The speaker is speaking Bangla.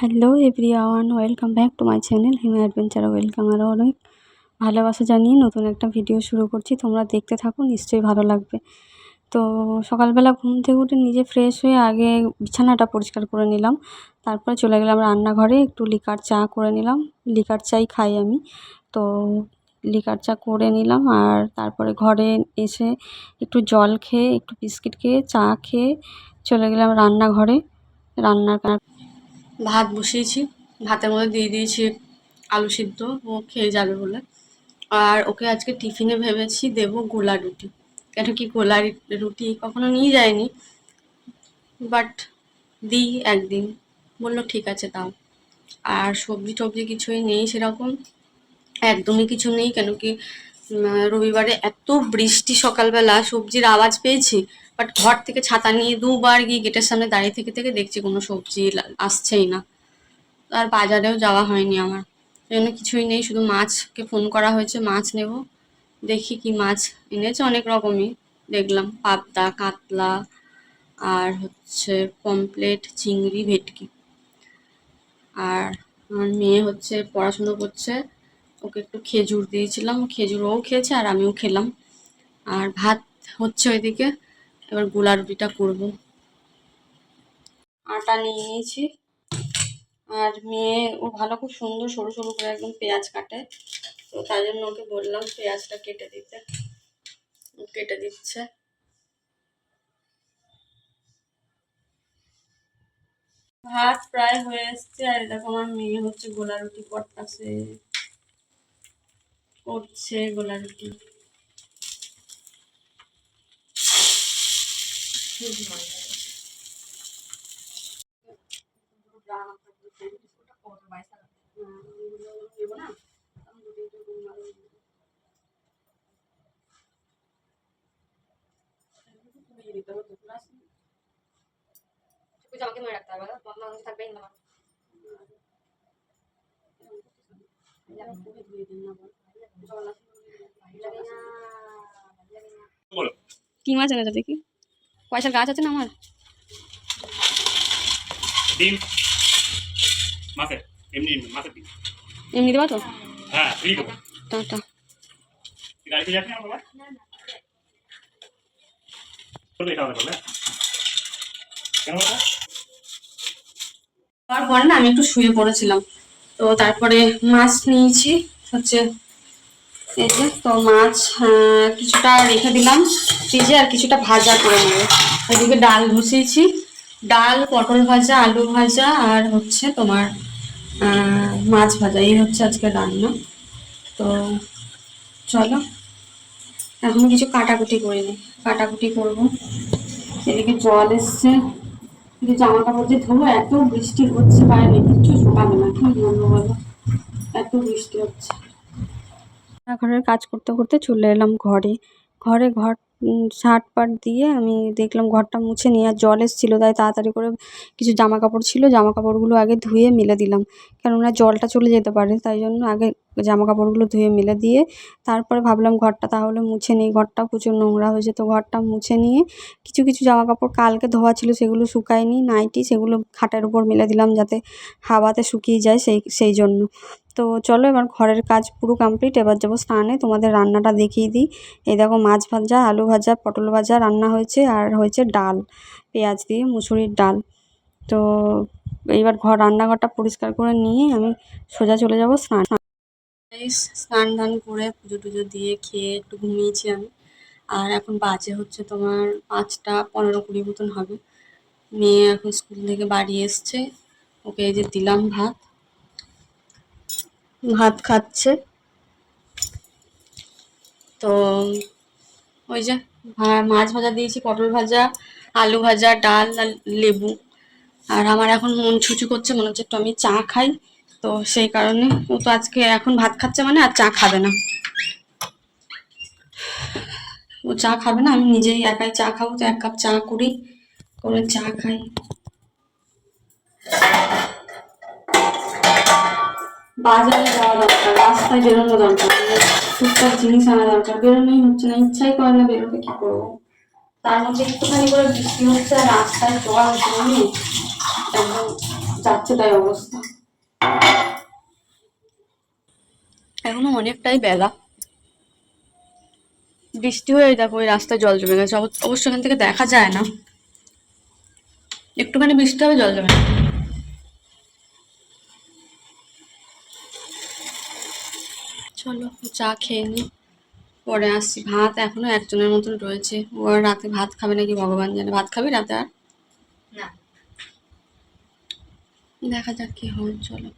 Hello everyone, welcome back to my channel Hima adventure, welcome আরও অনেক ভালোবাসা জানিয়ে নতুন একটা ভিডিও শুরু করছি। তোমরা দেখতে থাকো, নিশ্চয়ই ভালো লাগবে। তো সকালবেলা ঘুম থেকে উঠে নিজে ফ্রেশ হয়ে আগে বিছানাটা পরিষ্কার করে নিলাম। তারপরে চলে গেলাম রান্নাঘরে, একটু লিকার চা করে নিলাম। লিকার চাই খাই আমি। তো লিকার চা করে নিলাম আর তারপরে ঘরে এসে একটু জল খেয়ে, একটু বিস্কিট খেয়ে, চা খেয়ে চলে গেলাম রান্নাঘরে। রান্নার ভাত বসিয়েছি, ভাতের মধ্যে দিয়ে দিয়েছি আলু সিদ্ধ, ও খেয়ে যাবে বলে। আর ওকে আজকে টিফিনে ভেবেছি দেবো গোলা রুটি। কেন কি গোলা রুটি কখনো নিয়ে যায়নি, বাট দিই একদিন। বলল, ঠিক আছে তাও আর সবজি টবজি কিছুই নেই সেরকম, একদমই কিছু নেই, কেন কি রবিবারে এত বৃষ্টি সকালবেলা, সবজির আওয়াজ পেয়েছি বাট ঘর থেকে ছাতা নিয়ে দুবার গিয়ে গেটের সামনে দাঁড়িয়ে থেকে থেকে দেখছি কোনো সবজি আসছেই না। আর বাজারেও যাওয়া হয়নি আমার। জন্য কিছুই নেই, শুধু মাছকে ফোন করা হয়েছে, মাছ নেব। দেখি কি মাছ এনেছে, অনেক রকমই দেখলাম। পাবদা, কাতলা, আর হচ্ছে পমপ্লেট চিংড়ি, ভেটকি। আর আমার মেয়ে হচ্ছে পড়াশুনো করছে। ওকে একটু খেজুর দিয়েছিলাম, খেজুর ও খেয়েছে আর আমিও খেলাম। আর ভাত হচ্ছে ওইদিকে, এবার গোলা রুটিটা করব। আটা নিয়ে নিয়েছি। আর মেয়ে, ও ভালো খুব সুন্দর সরু সরু করে একদম পেঁয়াজ কাটে। তো তাই জন্য ওকে বললাম পেঁয়াজটা কেটে দিতে। কেটে দিচ্ছে। ভাত প্রায় হয়ে এসছে আর দেখো আমার মেয়ে হচ্ছে গোলা রুটি করতেছে করছে গোলা রুটি। আমাকে মনে রাখতে হবে থাকবেই না কি মাছ এনেছো দেখি পয়সার গাছ আছে না আমার? ডিম। মাছের এমনি মাছের ডিম। এমনি দেবা তো? হ্যাঁ ফ্রি দেবো। টাটা। গাড়িতে যাচ্ছি বাবা? না আমি একটু শুয়ে পড়েছিলাম। তো তারপরে মাছ নিয়েছি হচ্ছে এই যে তো মাছ কিছুটা রেখে দিলাম। ফ্রিজে আর কিছুটা ভাজা করে নেব। এদিকে ডাল বসিয়েছি। ডাল, পটল ভাজা, আলু ভাজা আর হচ্ছে তোমার মাছ ভাজা। এই হচ্ছে আজকে রান্না। তো চলো, এখন কিছু কাটাকুটি করে নিই। কাটাকুটি করব। এদিকে জল এসছে। কিন্তু জামা কাপড় যে ধোবো, এত বৃষ্টি হচ্ছে, বাইরে কিছু শুকাবে না। কি বলব বলো? এত বৃষ্টি হচ্ছে। ঘরের কাজ করতে করতে চলে এলাম ঘরে। ঘরে ঘর ঝাঁট পাট দিয়ে আমি দেখলাম ঘরটা মুছে নিয়ে আর জল এসেছিল, তাই তাড়াতাড়ি করে কিছু জামা কাপড় ছিল জামা কাপড়গুলো আগে ধুয়ে মেলে দিলাম। কেননা জলটা চলে যেতে পারে, তাই জন্য আগে জামা কাপড়গুলো ধুয়ে মেলে দিয়ে তারপরে ভাবলাম ঘরটা তাহলে মুছে নিই। ঘরটা প্রচুর নোংরা হয়েছে, তো ঘরটা মুছে নিয়ে কিছু কিছু জামা কাপড় কালকে ধোয়া ছিল, সেগুলো শুকায়নি, নাইটি সেগুলো খাটের উপর মেলে দিলাম যাতে হাওয়াতে শুকিয়ে যায় সেই সেই জন্য। তো চলো এবার ঘরের কাজ পুরো কমপ্লিট এবার যাব স্নানে, তোমাদের রান্নাটা দেখিয়ে দিই। এই দেখো মাছ ভাজা, আলু ভাজা, পটল ভাজা রান্না হয়েছে, আর হয়েছে ডাল, পেঁয়াজ দিয়ে মুসুরির ডাল। তো এইবার ঘর, রান্নাঘরটা পরিষ্কার করে নিয়ে আমি সোজা চলে যাব স্নান। স্নান টান করে পুজো টুজো দিয়ে খেয়ে একটু ঘুমিয়েছি আমি। আর এখন বাজে হচ্ছে তোমার পাঁচটা পনেরো কুড়ি মতন হবে। মেয়ে এখন স্কুল থেকে বাড়ি এসছে, ওকে এই যে দিলাম ভাত। ভাত খাচ্ছে। তো ওই যে মাছ ভাজা দিয়েছি, পটল ভাজা, আলু ভাজা, ডাল আর লেবু। আর আমার এখন মন ছুচু করছে, মনে হচ্ছে একটু আমি চা খাই। তো সেই কারণে ও তো আজকে এখন ভাত খাচ্ছে মানে আর চা খাবে না। ও চা খাবে না, আমি নিজেই একাই চা খাব, তো এক কাপ চা করি, করে চা খাই। বাজারে যাওয়া দরকার, রাস্তায় বেরোনো দরকার, টুকটাক জিনিস আনা দরকার, বেরোনোই হচ্ছে না, ইচ্ছাই করে না বেরোতে কি করব? তার মধ্যে একটুখানি করে বৃষ্টি হচ্ছে আর রাস্তায় জল জমে একদম যাচ্ছে তাই অবস্থা। এখনও অনেকটাই বেলা। বৃষ্টি হয়ে দেখো, ওই রাস্তায় জল জমে গেছে। অবশ্য এখান থেকে দেখা যায় না। একটুখানি বৃষ্টি হবে, জল জমে যাবে। চলো চা খেয়ে নি। পরে আসছি ভাত এখনও একজনের মতন রয়েছে। ও আর রাতে ভাত খাবে নাকি ভগবান জানে। ভাত খাবি রাতে আর? না। দেখা যাক কি হয় চলো।